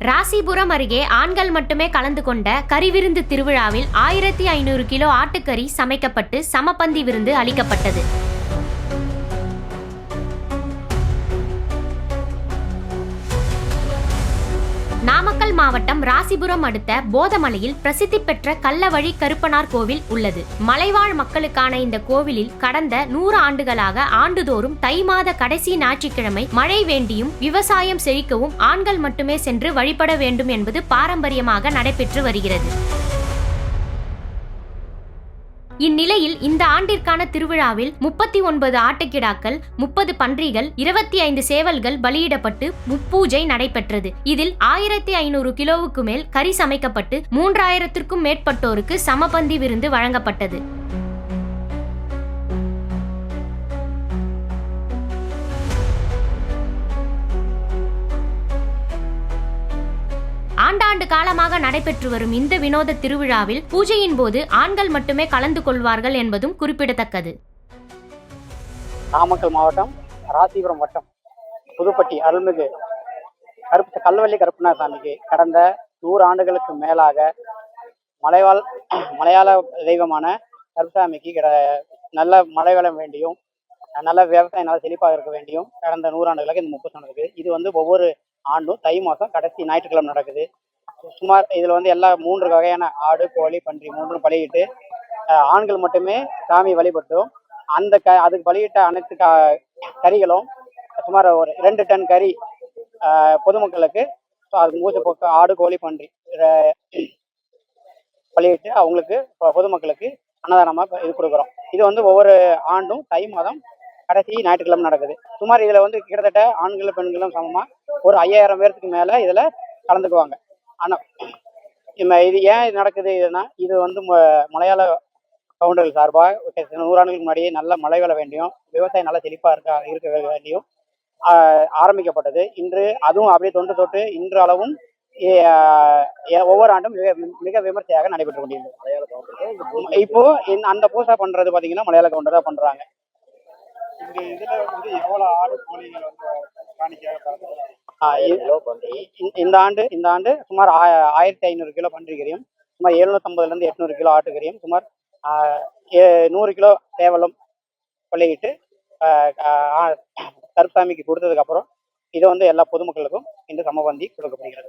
ராசிபுரம் அருகே ஆண்கள் மட்டுமே கலந்து கொண்ட கறிவிருந்து திருவிழாவில் ஆயிரத்தி ஐநூறு கிலோ ஆட்டுக்கறி சமைக்கப்பட்டு சமபந்தி விருந்து அளிக்கப்பட்டது. நாமக்கல் மாவட்டம் ராசிபுரம் அடுத்த போதமலையில் பிரசித்தி பெற்ற கள்ளவழி கருப்பனார் கோவில் உள்ளது. மலைவாழ் மக்களுக்கான இந்த கோவிலில் கடந்த நூறு ஆண்டுகளாக ஆண்டுதோறும் தை மாத கடைசி ஞாயிற்றுக்கிழமை மழை வேண்டியும் விவசாயம் செழிக்கவும் ஆண்கள் மட்டுமே சென்று வழிபட வேண்டும் என்பது பாரம்பரியமாக நடைபெற்று வருகிறது. இந்நிலையில் இந்த ஆண்டிற்கான திருவிழாவில் முப்பத்தி ஒன்பது ஆட்டுக்கிடாக்கள் முப்பது பன்றிகள் இருபத்தி ஐந்து சேவல்கள் பலியிடப்பட்டு முப்பூஜை நடைபெற்றது. இதில் ஆயிரத்தி ஐநூறு கிலோவுக்கு மேல் கறி சமைக்கப்பட்டு மூன்றாயிரத்திற்கும் மேற்பட்டோருக்கு சமபந்தி விருந்து வழங்கப்பட்டது. ஆண்டாண்டு காலமாக நடைபெற்று வரும் இந்த வினோத திருவிழாவில் பூஜையின் போது ஆண்கள் மட்டுமே கலந்து கொள்வார்கள் என்பதும் குறிப்பிடத்தக்கது. நாமக்கல் மாவட்டம் ராசிபுரம் வட்டம் புதுப்பட்டி அருள்மிகு கருப்பு கல்வெள்ளி கருப்பண்ணா சாமிக்கு கடந்த நூறு ஆண்டுகளுக்கு மேலாக மலைவாழ் மலையாள தெய்வமான கருப்பசாமிக்கு கிட நல்ல மழை வளம் வேண்டியும் நல்ல விவசாயம் நல்லா செழிப்பாக இருக்க வேண்டியும் கடந்த நூறாண்டுகளுக்கு இந்த முப்பது நடக்குது இது வந்து ஒவ்வொரு ஆண்டும் தை மாதம் கடைசி ஞாயிற்றுக்கிழமை நடக்குது. சுமார் இதில் வந்து எல்லா மூன்று வகையான ஆடு கோழி பன்றி மூன்றும் பலியிட்டு ஆண்கள் மட்டுமே சாமி வழிபட்டும் அந்த க அதுக்கு பலியிட்ட அனைத்து க கறிகளும் சுமார் ஒரு ரெண்டு டன் கறி பொதுமக்களுக்கு so அதுக்கு மூச்சு போக்கு ஆடு கோழி பன்றி பலியிட்டு அவங்களுக்கு பொதுமக்களுக்கு அன்னதானமாக இது கொடுக்குறோம். இது வந்து ஒவ்வொரு ஆண்டும் தை மாதம் கடைசி ஞாயிற்றுக்கிழமை நடக்குது. சுமார் இதில் வந்து கிட்டத்தட்ட ஆண்களும் பெண்களும் சமமாக ஒரு ஐயாயிரம் பேர்த்துக்கு மேலே இதில் கலந்துக்குவாங்க. ஆனால் இது ஏன் நடக்குது? இதுனா இது வந்து மலையாள கவுண்டர்கள் சார்பாக நூறாண்டுகளுக்கு முன்னாடியே நல்ல மழை வள வேண்டியும் விவசாயம் நல்லா செழிப்பாக இருக்க இருக்க வேண்டியும் ஆரம்பிக்கப்பட்டது. இன்று அதுவும் அப்படியே தொன்று தொட்டு இன்று அளவும் ஒவ்வொரு ஆண்டும் மிக மிக விமர்சையாக நடைபெற்று கொண்டிருந்தது. இப்போ இந்த- அந்த பூசா பண்றது பாத்தீங்கன்னா மலையாள கவுண்டர் தான் பண்றாங்க. இந்த இதுல வந்து எவ்வளவு ஆடு கோழிகள் வந்து காணிக்கையாக இந்த ஆண்டு இந்த ஆண்டு சுமார் ஆயிரத்தி ஐநூறு கிலோ பன்றிக்கறியும் சுமார் எழுநூத்தம்பதுல இருந்து எட்நூறு கிலோ ஆட்டுக்கறியும் சுமார் நூறு கிலோ சேவலும் கொள்ளையிட்டு கொடுத்ததுக்கு அப்புறம் இது வந்து எல்லா பொதுமக்களுக்கும் இன்று சமபந்தி கொடுக்கப்படுகிறது.